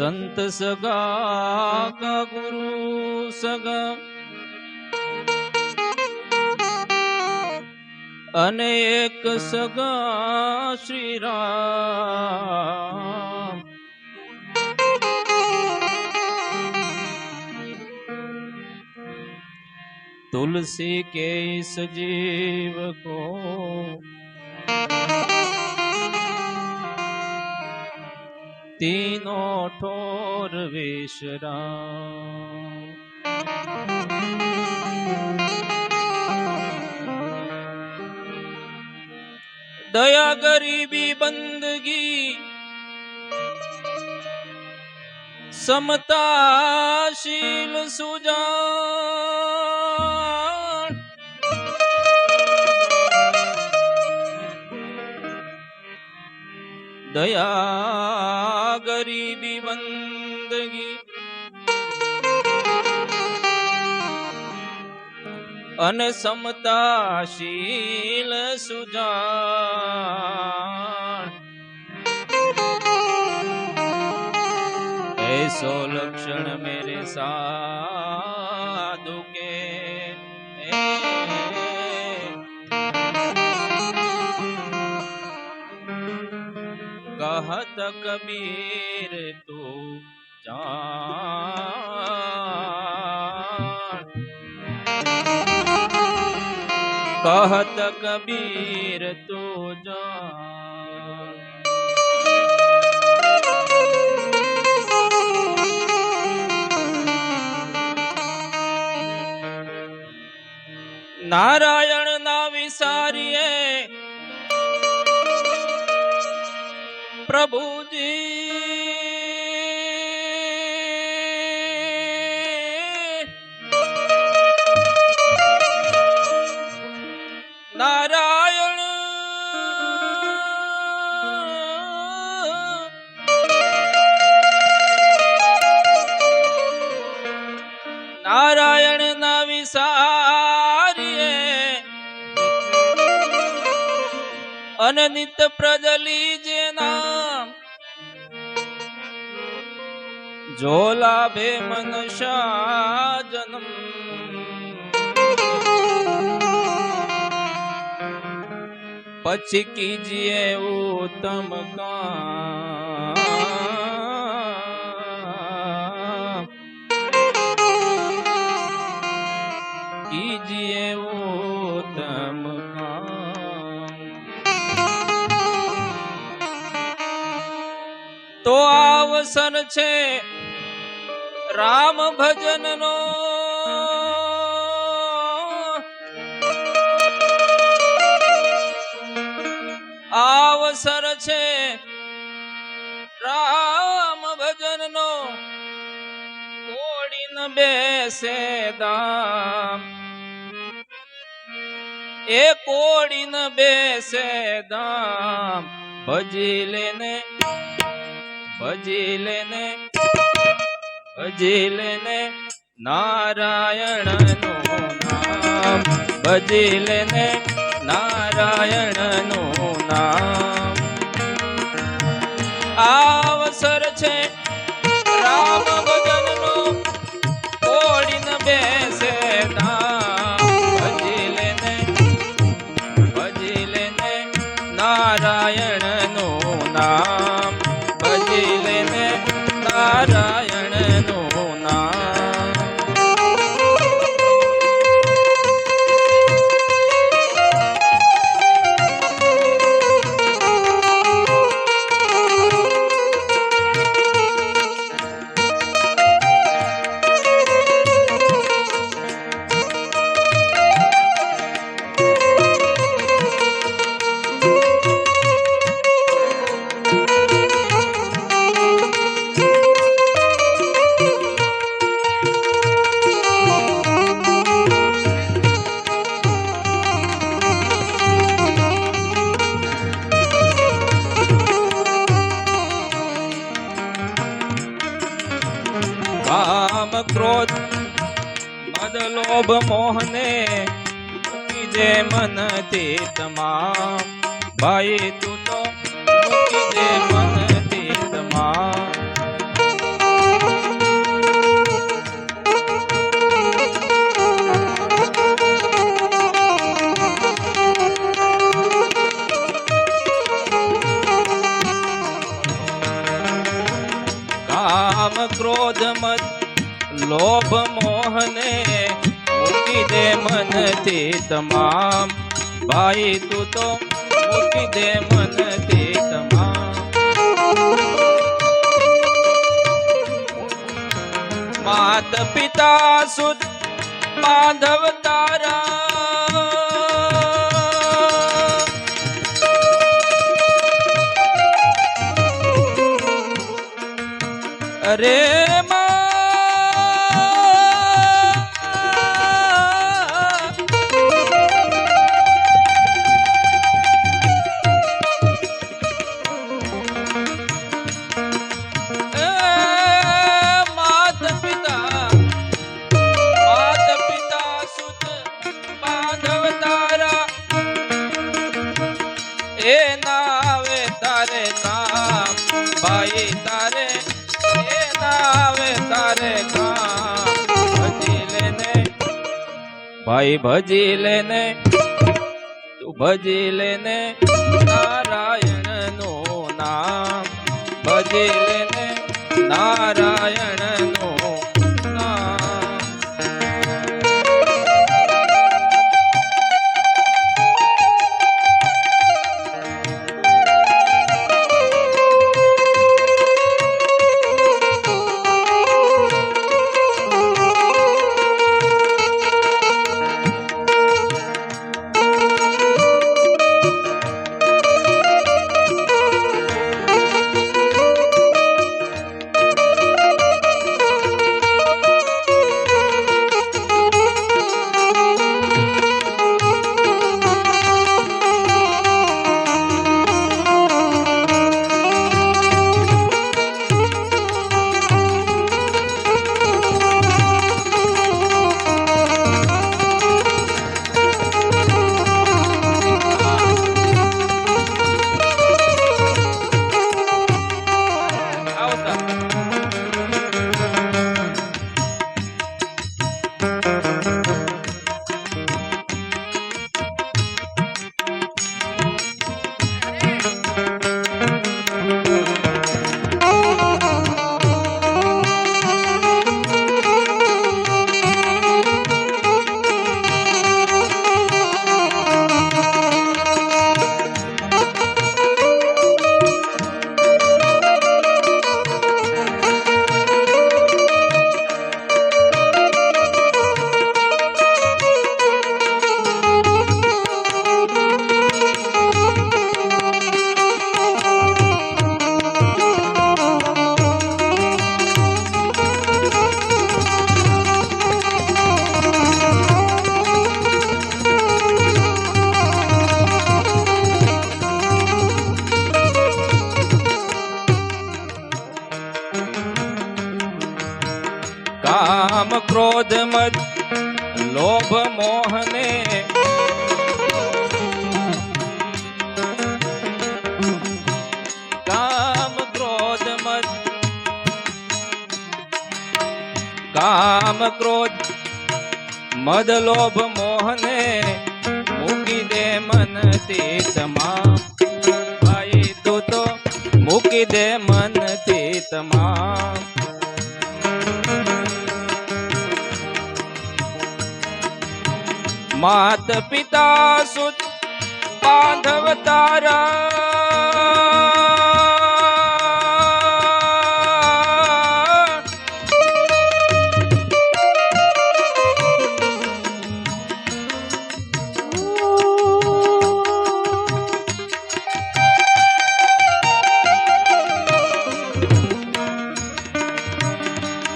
સંત સગા ગુરુ સગા. અને એક સગા શ્રી રામ. તુલસી કે સજીવ કો तीनों ठोर विश्राम दया गरीबी बंदगी समताशील सुजान। दया ગરીબી બંદગી અને સમતાશીલ સુજાણ હે સો લક્ષણ મેરે સાધુ કે કબીર તું જાણ કહત કબીર તું જાણ નારાયણ ના વિસારીએ પ્રભુ અનનિત પ્રજલી જે નામ. જોલા ભે મનશા જન્મ. પછી કીજીએ ઉત્તમ કામ. અવસર છે. રામ ભજનનો. અવસર છે. રામ ભજનનો. કોડીન બેસે દામ. એ કોડીન બેસે દામ. ભજી લેને ભજી લેને ભજી લેને નારાયણનું નામ. ભજી લેને નારાયણનું નામ. આવસર છે રામ ભજનનો કોડીને બેસે ભજી લેને ભજી લેને નારાયણનું લોભ મોહને જે દે મનથી તમામ ભાઈ તું મૂકી દે મનથી તમામ. માત પિતા સુત બાંધવ તારા. અરે એ નાવે તારે કામ ભાઈ તારે, એ નાવે તારે કામ ભજી લેને, ભાઈ ભજી લેને, તું ભજી લેને નારાયણનું નામ, ભજી લેને, નારાયણ કામ ક્રોધ મદ લોભ મોહને મૂકી દે મન તે તમામ ભાઈ તું તો મૂકી દે મન તે તમામ માત પિતા સુત બાંધવ તારા.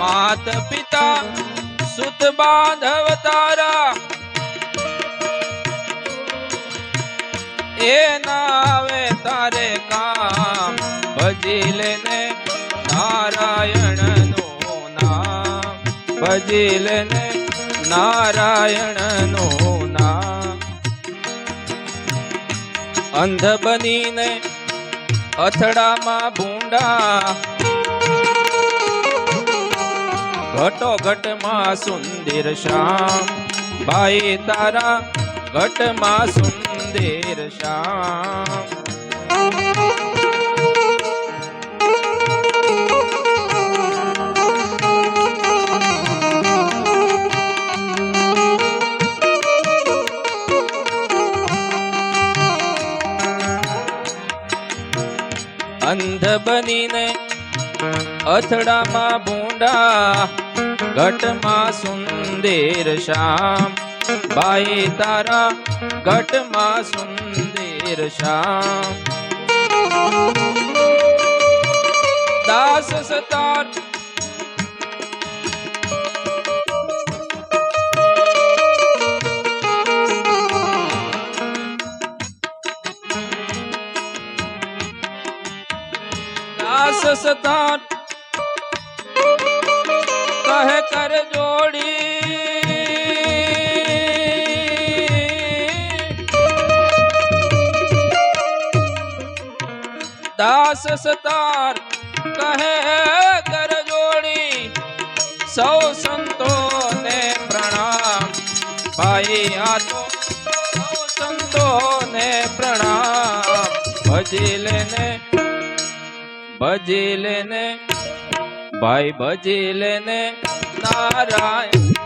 માત પિતા સુત બાંધવ તારા. એ નાવે તારે કામ, ભજી લેને નારાયણનું નામ. ભજી લેને નારાયણનું નામ. અંધ બનીને અથડામાં ભૂંડા ઘટો ઘટમાં સુંદર શ્યામ. ભાઈ તારા ઘટમાં સુંદર શ્યામ. અંધ બનીને અથડામાં ભૂંડા ઘટમાં સુંદર શ્યામ. ભાઈ તારા ઘટમાં સુંદર શ્યામ. દાસ સતાર. દાસ સતાર. કહે કર જોડી. દાસ સતાર કહે, કર જોડી. સૌ સંતોને પ્રણામ. ભાઈ આ તો સૌ સંતોને પ્રણામ. ભજીલ ને ભજીલ લેને. ભાઈ ભજી લેને નારાયણ.